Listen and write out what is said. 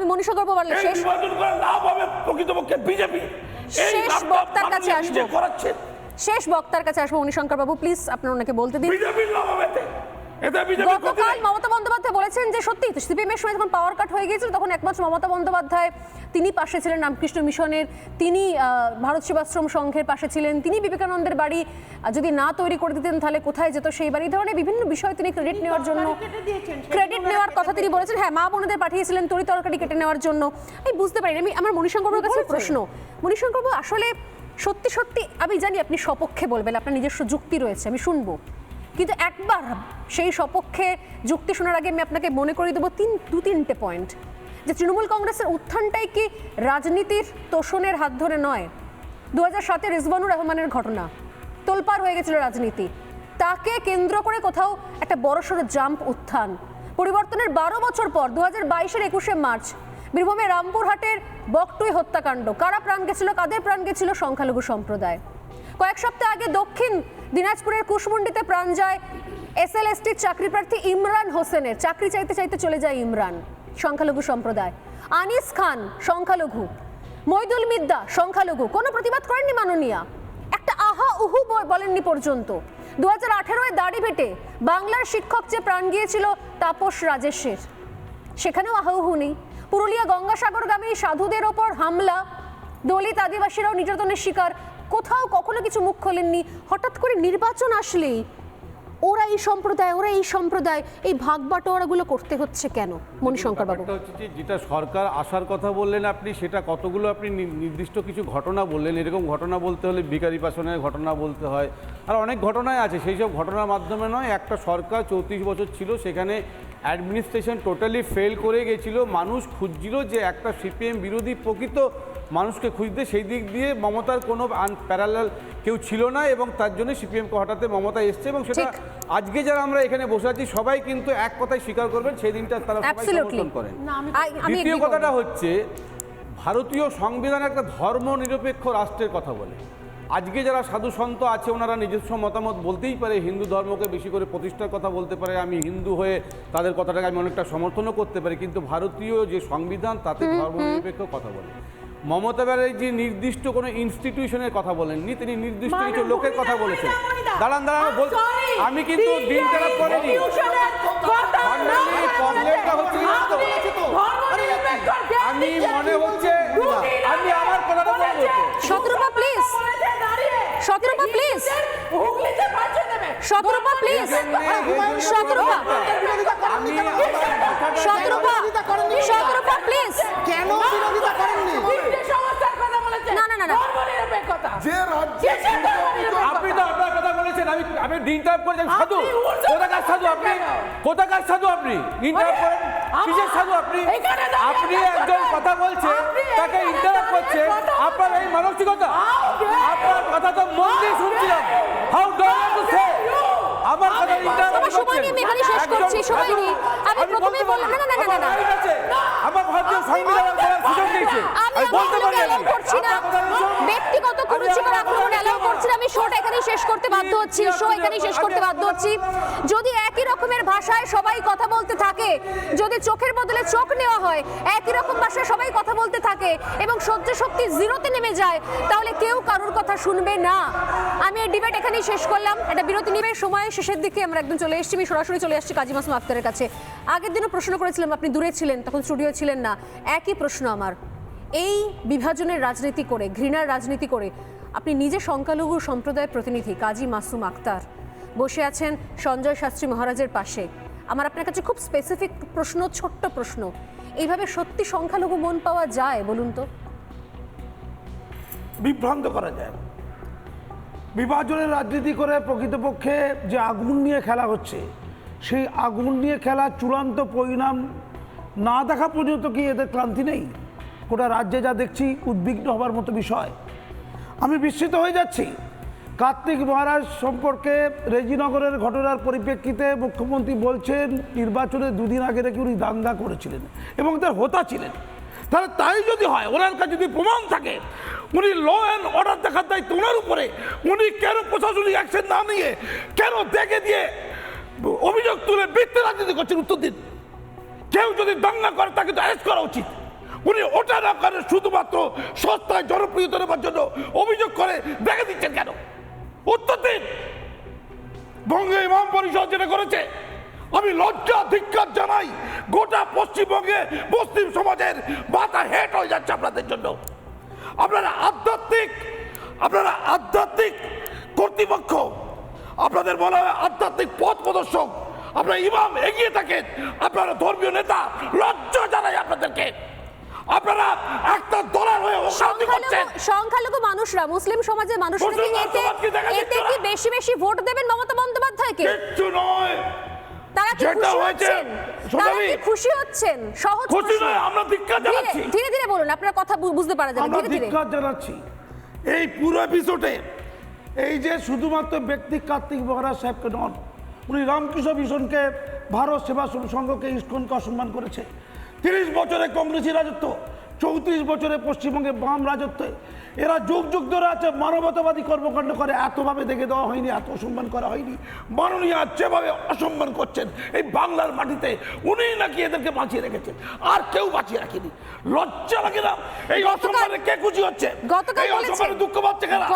আমি মনীষা বললে শেষ। নির্বাচন করে লাভ হবে প্রকৃতপক্ষে বিজেপি। শেষ বক্তার কাছে আসব। শেষ বক্তার কাছে আসব মনীশঙ্কর বাবু প্লিজ আপনার ওনাকে বলতে দিন। বিজেপির লাভ হবে গতকাল মমতা বন্দ্যোপাধ্যায় বলেছেন যে সত্যি সিপিএম এর সময় যখন পাওয়ার কাট হয়ে গিয়েছিল তখন একমাত্র মমতা বন্দ্যোপাধ্যায় তিনি পাশে ছিলেন রামকৃষ্ণ মিশনের তিনি ভারত সেবাশ্রম সংঘের পাশে ছিলেন তিনি বিবেকানন্দের বাড়ি যদি না তৈরি করে দিতেন তাহলে কোথায় যেত সেই বাড়ি ধরনের বিভিন্ন বিষয় তিনি ক্রেডিট নেওয়ার জন্য ক্রেডিট নেওয়ার কথা তিনি বলেছেন। হ্যাঁ মা বোনদের পাঠিয়েছিলেন তরি তরকারি কেটে নেওয়ার জন্য। আমি বুঝতে পারি আমি আমার মণিশঙ্করের কাছে প্রশ্ন। মণিশঙ্কর বাবু আসলে সত্যি সত্যি আমি জানি আপনি সপক্ষে বলবেন আপনার নিজস্ব যুক্তি রয়েছে আমি শুনব। কিন্তু একবার সেই সপক্ষে যুক্তি শোনার আগে আমি আপনাকে মনে করিয়ে দেবো তিন, দু তিনটে পয়েন্ট যে তৃণমূল কংগ্রেসের উত্থানটাই কি রাজনীতির তোষণের হাত ধরে নয়? দু হাজার সাতে রিজবানুর রহমানের ঘটনা। তোলপাড় হয়ে গেছিল রাজনীতি। তাকে কেন্দ্র করে কোথাও একটা বড়সড় জাম্প উত্থান। পরিবর্তনের বারো বছর পর দু হাজার বাইশের একুশে মার্চ বীরভূমে রামপুরহাটের বকটুই হত্যাকাণ্ড। কারা প্রাণ গেছিল, কাদের প্রাণ গেছিল সংখ্যালঘু সম্প্রদায়? কয়েক সপ্তাহ আগে দক্ষিণ দিনাজপুরের কুশমুন্ডিতে প্রাণ যায় এসএলএসটির চাকরি প্রার্থী ইমরান হোসেনের। চাকরি চাইতে চাইতে চলে যায় ইমরান, সংখ্যালঘু সম্প্রদায়। আনিস খান, সংখ্যালঘু। মৈদুল মিদ্দা, সংখ্যালঘু। কোনো প্রতিবাদ করেননি মাননীয়া? একটা আহা উহু বলেননি পর্যন্ত। দু হাজার আঠেরোয় দাড়ি ভেটে বাংলার শিক্ষক যে প্রাণ গিয়েছিল তাপস রাজেশের। সেখানেও আহু নেই। পুরুলিয়া গঙ্গাসাগরগামী সাধুদের ওপর হামলা। দলিত আদিবাসীরাও নির্যাতনের শিকার। কোথাও কখনো কিছু মুখ খোলেননি। হঠাৎ করে নির্বাচন আসলেই ওরা এই সম্প্রদায়, ওরা এই সম্প্রদায়, এই ভাগ বাটোয়ারাগুলো করতে হচ্ছে কেন? মণিশঙ্কর বাবু যেটা সরকার আসার কথা বললেন আপনি, সেটা কতগুলো আপনি নির্দিষ্ট কিছু ঘটনা বললেন। এরকম ঘটনা বলতে হলে ভিকারি পাশনের ঘটনা বলতে হয়। আর অনেক ঘটনাই আছে, সেই সব ঘটনার মাধ্যমে নয়, একটা সরকার চৌত্রিশ বছর ছিল, সেখানে অ্যাডমিনিস্ট্রেশন টোটালি ফেল করে গেছিল। মানুষ খুঁজছিল যে একটা সিপিএম বিরোধী প্রকৃত মানুষকে খুঁজতে সেই দিক দিয়ে মমতার কোনো প্যারালাল কেউ ছিল না এবং তার জন্য সিপিএমকে হঠাতে মমতা এসছে এবং সেটা আজকে যারা আমরা এখানে বসে আছি সবাই কিন্তু এক কথায় স্বীকার করবেন সেই দিনটা তারা সবাই সমর্থন করেন। দ্বিতীয় কথাটা হচ্ছে ভারতীয় সংবিধান একটা ধর্ম নিরপেক্ষ রাষ্ট্রের কথা বলে। আজকে যারা সাধু সন্ত আছে ওনারা নিজস্ব মতামত বলতেই পারে হিন্দু ধর্মকে বেশি করে প্রতিষ্ঠার কথা বলতে পারে আমি হিন্দু হয়ে তাদের কথাটাকে আমি অনেকটা সমর্থনও করতে পারি কিন্তু ভারতীয় যে সংবিধান তাতে ধর্ম নিরপেক্ষ কথা বলে। মমতা ব্যানার্জি নির্দিষ্ট কোনো ইনস্টিটিউশনের কথা বলেননি তিনি নির্দিষ্ট কিছু লোকের কথা বলেছেন। দাঁড়ান দাঁড়ান বল আমি কিন্তু দিন খারাপ করিনি? আমি মনে হচ্ছে আমি আমার কথাটা বলব। Shatarupa please Shatarupa please Shatarupa please Shatarupa আমি আমার শতরূপা শতরূপা প্লিজ কেন বিরোধিতা করেননি? না। যে রাজ্যে আপনি তো আপনার কথা বলেছেন আমি আমি ইন্টারাপ্ট করেছি সাধু আপনি কোথাকার সাধু আপনি? কোথাকার সাধু আপনি? ইন্টারাপ্ট করেন? আমার- কিসের সাধু আপনি? একজন কথা বলছেন তাকে ইন্টারাপ্ট করছেন। আপনার এই মানসিকতা আপনি- আপনার কথা তো মন দিয়ে শুনছিলাম। হাউ আমার কথা ইন্টারাপ্ট সময় নেই, আমি এখানেই শেষ করছি, সময় নেই। আমি প্রথমেই বললাম, না, না, না, না, না, না। আমার ভারতীয় সংবিধান বলার সুযোগ দিয়েছে। আমি বলতে পারি অ্যালাউ করছি না। ব্যক্তিগত কুরুচিকর আক্রমণ অ্যালাউ করছি না আমি শোটা এখানেই শেষ করতে বাধ্য হচ্ছি শো এখানেই শেষ করতে বাধ্য হচ্ছি। যদি রকমের ভাষায় সবাই কথা বলতে থাকে। যদি চোখের বদলে চোখ নেওয়া হয়, একই রকম ভাষায় সবাই কথা বলতে থাকে এবং সহ্য শক্তি জিরোতে নেমে যায়, তাহলে কেউ কারোর কথা শুনবে না। আমি এই ডিবেট এখানেই শেষ করলাম। এটা বিরতি নিবে, সময় শেষের দিকে আমরা একদম চলে এসেছি। আমি সরাসরি চলে আসছি কাজী মাসুম আক্তারের কাছে। আগের দিনও প্রশ্ন করেছিলাম, আপনি দূরে ছিলেন, তখন স্টুডিও ছিলেন না। একই প্রশ্ন আমার। এই বিভাজনের রাজনীতি করে, ঘৃণার রাজনীতি করে, আপনি নিজে সংখ্যালঘু সম্প্রদায়ের প্রতিনিধি, কাজী মাসুম আক্তার। বসে আছেন সঞ্জয় শাস্ত্রী মহারাজের পাশে। আমার আপনার কাছে খুব স্পেসিফিক প্রশ্ন, ছোট্ট প্রশ্ন। এইভাবে সত্যি সংখ্যালঘু মন পাওয়া যায় বলুন তো? বিভ্রান্ত করা যায়। বিভাজনের রাজনীতি করে প্রকৃতপক্ষে যে আগুন নিয়ে খেলা হচ্ছে, সেই আগুন নিয়ে খেলা চূড়ান্ত পরিণাম না দেখা পর্যন্ত কি এদের ক্লান্তি নেই? গোটা রাজ্যে যা দেখছি উদ্বিগ্ন হবার মতো বিষয়। আমি বিস্মিত হয়ে যাচ্ছি। কার্তিক মহারাজ সম্পর্কে রেজিনগরের ঘটনার পরিপ্রেক্ষিতে মুখ্যমন্ত্রী বলছেন, নির্বাচনে দুদিন আগে নাকি উনি দাঙ্গা করেছিলেন এবং তার হোতা ছিলেন। তাহলে তাই যদি হয়, ওনার কাছে যদি প্রমাণ থাকে, উনি ল অ্যান্ড অর্ডার দেখার দায়িত্ব ওনার উপরে, উনি কেন প্রশাসনিক অ্যাকশন না নিয়ে, কেন দেখে দিয়ে অভিযোগ তুলে বৃত্তি রাজনীতি করছেন উত্তর দিন? কেউ যদি দাঙ্গা করে, তাকে তো অ্যারেস্ট করা উচিত। উনি ওটা না করে শুধুমাত্র সস্তায় জনপ্রিয়তা নেবার জন্য অভিযোগ করে দেখে দিচ্ছেন কেন? উত্তর দিন। বঙ্গে ইমাম পরিষদ যেটা করেছে, আমি লজ্জা, ধিক্কার জানাই গোটা পশ্চিমবঙ্গে মুসলিম সমাজের মাথা হেট হয়ে যাচ্ছে আপনাদের জন্য। আপনারা আধ্যাত্মিক আপনারা আধ্যাত্মিক কর্তৃপক্ষ, আপনাদের বলা হয় আধ্যাত্মিক পথ প্রদর্শক, আপনারা ইমাম এগিয়ে থাকেন, আপনারা ধর্মীয় নেতা, লজ্জা জানাই আপনাদেরকে। আপনারা একটা দলার হয়ে অশান্তি করছেন। সংখ্যালঘু মানুষরা মুসলিম সমাজের মানুষরা কি এতে এতে কি বেশি বেশি ভোট দেবেন মমতা বন্দ্যোপাধ্যায়কে? কিচ্ছু নয়। তারা কি খুশি হচ্ছেন? তারা কি খুশি হচ্ছেন? সহজ খুশি নয় আমরা ধিক্কার জানাচ্ছি। ধীরে ধীরে বলুন আপনার কথা বুঝতে পারা যাবে। ধীরে ধীরে। ধিক্কার জানাচ্ছি। এই পুরো এপিসোডে এই যে শুধুমাত্র ব্যক্তি কার্তিক মহারাজ সাহেবকে নন উনি রামকৃষ্ণ মিশনকে ভারত সেবা সংঘকে ইস্কনকে অসম্মান করেছে। তিরিশ বছরে কংগ্রেসি রাজত্ব চৌত্রিশ বছরে পশ্চিমবঙ্গে বাম রাজত্বে। এরা যুগ যুগ ধরে আছে মানবতাবাদী কর্মকাণ্ড করে এতভাবে দেখে দেওয়া হয়নি এত অসম্মান করা হয়নি। মাননীয় যেভাবে অসম্মান করছেন এই বাংলার মাটিতে উনি নাকি এদেরকে বাঁচিয়ে রেখেছেন আর কেউ বাঁচিয়ে রাখেনি। লজ্জা লাগে না এই অসম্মানে কে খুশি হচ্ছে? গতকাল এই অসম্মানে দুঃখ পাচ্ছে কারা?